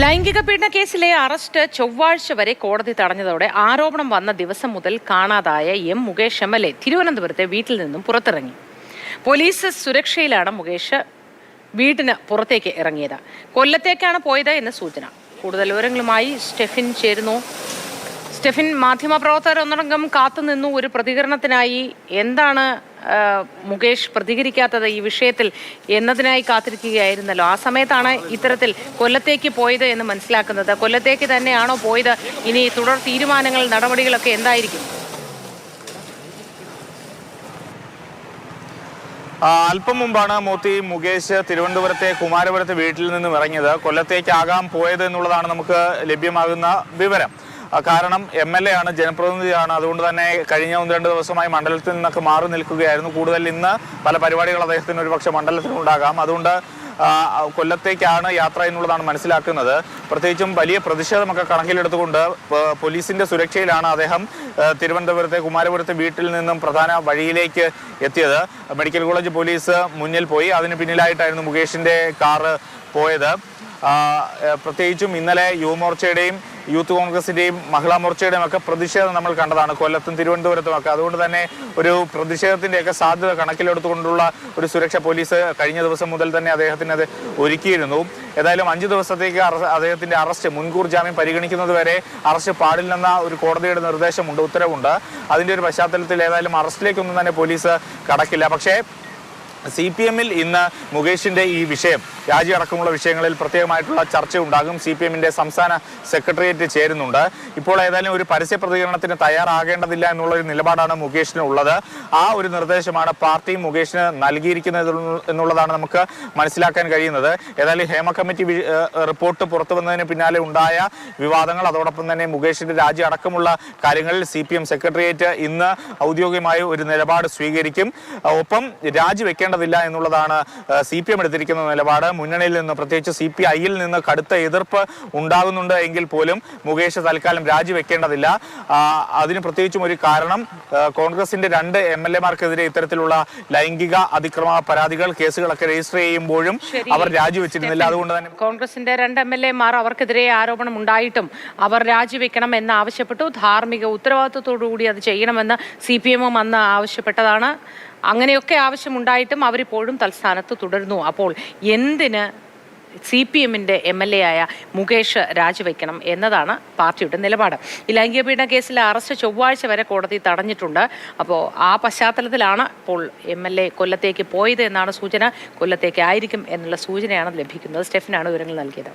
ലൈംഗിക പീഡന കേസിലെ അറസ്റ്റ് ചൊവ്വാഴ്ച വരെ കോടതി തടഞ്ഞതോടെ ആരോപണം വന്ന ദിവസം മുതൽ കാണാതായ M Mukesh M L A തിരുവനന്തപുരത്തെ വീട്ടിൽ നിന്നും പുറത്തിറങ്ങി. പോലീസ് സുരക്ഷയിലാണ് മുകേഷ് വീട്ടിന് പുറത്തേക്ക് ഇറങ്ങിയത്. കൊല്ലത്തേക്കാണ് പോയത് എന്ന സൂചന. കൂടുതൽ വിവരങ്ങളുമായി സ്റ്റെഫിൻ ചേരുന്നു. സ്റ്റെഫിൻ മാധ്യമപ്രവർത്തകർ ഒന്നടങ്കം കാത്തുനിന്നു. ഒരു പ്രതികരണത്തിനായി എന്താണ് മുകേഷ് പ്രതികരിക്കാത്തത് ഈ വിഷയത്തിൽ എന്നതിനായി കാത്തിരിക്കുകയായിരുന്നല്ലോ. ആ സമയത്താണ് ഇത്തരത്തിൽ കൊല്ലത്തേക്ക് പോയത് എന്ന് മനസ്സിലാക്കുന്നത്. കൊല്ലത്തേക്ക് തന്നെയാണോ പോയത്? ഇനി തുടർ തീരുമാനങ്ങൾ നടപടികളൊക്കെ എന്തായിരിക്കും? അല്പം മുമ്പാണ് മോത്തി മുകേഷ് തിരുവനന്തപുരത്തെ കുമാരപുരത്തെ വീട്ടിൽ നിന്നും ഇറങ്ങിയത്. കൊല്ലത്തേക്കാകാം പോയത് എന്നുള്ളതാണ് നമുക്ക് ലഭ്യമാകുന്ന വിവരം. കാരണം എം എൽ എ ആണ് ജനപ്രതിനിധിയാണ്. അതുകൊണ്ട് തന്നെ കഴിഞ്ഞ ഒന്ന് രണ്ട് ദിവസമായി മണ്ഡലത്തിൽ നിന്നൊക്കെ മാറി നിൽക്കുകയായിരുന്നു. കൂടുതൽ ഇന്ന് പല പരിപാടികൾ അദ്ദേഹത്തിന് ഒരുപക്ഷെ മണ്ഡലത്തിനുണ്ടാകാം അതുകൊണ്ട് കൊല്ലത്തേക്കാണ് യാത്ര എന്നുള്ളതാണ് മനസ്സിലാക്കുന്നത്. പ്രത്യേകിച്ചും വലിയ പ്രതിഷേധമൊക്കെ കണക്കിലെടുത്തുകൊണ്ട് പോലീസിന്റെ സുരക്ഷയിലാണ് അദ്ദേഹം തിരുവനന്തപുരത്തെ കുമാരപുരത്തെ വീട്ടിൽ നിന്നും പ്രധാന വഴിയിലേക്ക് എത്തിയത്. മെഡിക്കൽ കോളേജ് പോലീസ് മുന്നിൽ പോയി. അതിന് പിന്നിലായിട്ടായിരുന്നു മുകേഷിന്റെ കാറ് പോയത്. പ്രത്യേകിച്ചും ഇന്നലെ യുവമോർച്ചയുടെയും യൂത്ത് കോൺഗ്രസിന്റെയും മഹിളാ മോർച്ചയുടെയും ഒക്കെ പ്രതിഷേധം നമ്മൾ കണ്ടതാണ്. കൊല്ലത്തും തിരുവനന്തപുരത്തും ഒക്കെ. അതുകൊണ്ട് തന്നെ ഒരു പ്രതിഷേധത്തിന്റെയൊക്കെ സാധ്യത കണക്കിലെടുത്തുകൊണ്ടുള്ള ഒരു സുരക്ഷ പോലീസ് കഴിഞ്ഞ ദിവസം മുതൽ തന്നെ അദ്ദേഹത്തിന് അത് ഒരുക്കിയിരുന്നു. ഏതായാലും അഞ്ചു ദിവസത്തേക്ക് അദ്ദേഹത്തിന്റെ അറസ്റ്റ് മുൻകൂർ ജാമ്യം പരിഗണിക്കുന്നത് വരെ അറസ്റ്റ് പാടില്ലെന്ന ഒരു കോടതിയുടെ നിർദ്ദേശമുണ്ട് ഉത്തരവുണ്ട്. അതിന്റെ ഒരു പശ്ചാത്തലത്തിൽ ഏതായാലും അറസ്റ്റിലേക്കൊന്നും തന്നെ പോലീസ് കടക്കില്ല. പക്ഷേ സി പി എമ്മിൽ ഇന്ന് മുകേഷിന്റെ ഈ വിഷയം രാജി അടക്കമുള്ള വിഷയങ്ങളിൽ പ്രത്യേകമായിട്ടുള്ള ചർച്ച ഉണ്ടാകും സി പി എമ്മിന്റെ സംസ്ഥാന സെക്രട്ടേറിയറ്റ് ചേരുന്നുണ്ട്. ഇപ്പോൾ ഏതായാലും ഒരു പരസ്യ പ്രതികരണത്തിന് തയ്യാറാകേണ്ടതില്ല എന്നുള്ള ഒരു നിലപാടാണ് മുകേഷിന് ഉള്ളത്. ആ ഒരു നിർദ്ദേശമാണ് പാർട്ടി മുകേഷിന് നൽകിയിരിക്കുന്നത് എന്നുള്ളതാണ് നമുക്ക് മനസ്സിലാക്കാൻ കഴിയുന്നത്. ഏതായാലും ഹേമ കമ്മിറ്റി റിപ്പോർട്ട് പുറത്തു വന്നതിന് പിന്നാലെ ഉണ്ടായ വിവാദങ്ങൾ അതോടൊപ്പം തന്നെ മുകേഷിന്റെ രാജി അടക്കമുള്ള കാര്യങ്ങളിൽ സി പി എം സെക്രട്ടേറിയറ്റ് ഇന്ന് ഔദ്യോഗികമായി ഒരു നിലപാട് സ്വീകരിക്കും. ഒപ്പം രാജിവെക്കേണ്ടതില്ല എന്നുള്ളതാണ് സി പി എം എടുത്തിരിക്കുന്ന നിലപാട്. മുന്നണിയിൽ നിന്ന് പ്രത്യേകിച്ച് സി പി ഐയിൽ നിന്ന് കടുത്ത എതിർപ്പ് ഉണ്ടാകുന്നുണ്ട് എങ്കിൽ പോലും മുകേഷ് തൽക്കാലം രാജിവെക്കേണ്ടതില്ല. അതിന് പ്രത്യേകിച്ചും ഒരു കാരണം കോൺഗ്രസിന്റെ രണ്ട് എം എൽ എമാർക്കെതിരെ ഇത്തരത്തിലുള്ള ലൈംഗിക അതിക്രമ പരാതികൾ കേസുകളൊക്കെ രജിസ്റ്റർ ചെയ്യുമ്പോഴും. അവർ രാജിവെച്ചിരുന്നില്ല. അതുകൊണ്ട് തന്നെ കോൺഗ്രസിന്റെ രണ്ട് എം എൽ എമാർ അവർക്കെതിരെ ആരോപണം ഉണ്ടായിട്ടും അവർ രാജിവെക്കണം എന്ന് ആവശ്യപ്പെട്ടു. ധാർമ്മിക ഉത്തരവാദിത്വത്തോടു കൂടി അത് ചെയ്യണമെന്ന് സി പി എമ്മും അന്ന് ആവശ്യപ്പെട്ടതാണ്. അങ്ങനെയൊക്കെ ആവശ്യമുണ്ടായിട്ടും അവരിപ്പോഴും തൽസ്ഥാനത്ത് തുടരുന്നു. അപ്പോൾ എന്തിന് സി പി എമ്മിന്റെ എം എൽ എ ആയ മുകേഷ് രാജിവെക്കണം എന്നതാണ് പാർട്ടിയുടെ നിലപാട്. ഈ ലൈംഗിക പീഡന കേസിലെ അറസ്റ്റ് ചൊവ്വാഴ്ച വരെ കോടതി തടഞ്ഞിട്ടുണ്ട്. അപ്പോൾ ആ പശ്ചാത്തലത്തിലാണ് ഇപ്പോൾ എം എൽ എ കൊല്ലത്തേക്ക് പോയത് എന്നാണ് സൂചന. കൊല്ലത്തേക്ക് ആയിരിക്കും എന്നുള്ള സൂചനയാണ് ലഭിക്കുന്നത്. സ്റ്റെഫിനാണ് വിവരങ്ങൾ നൽകിയത്.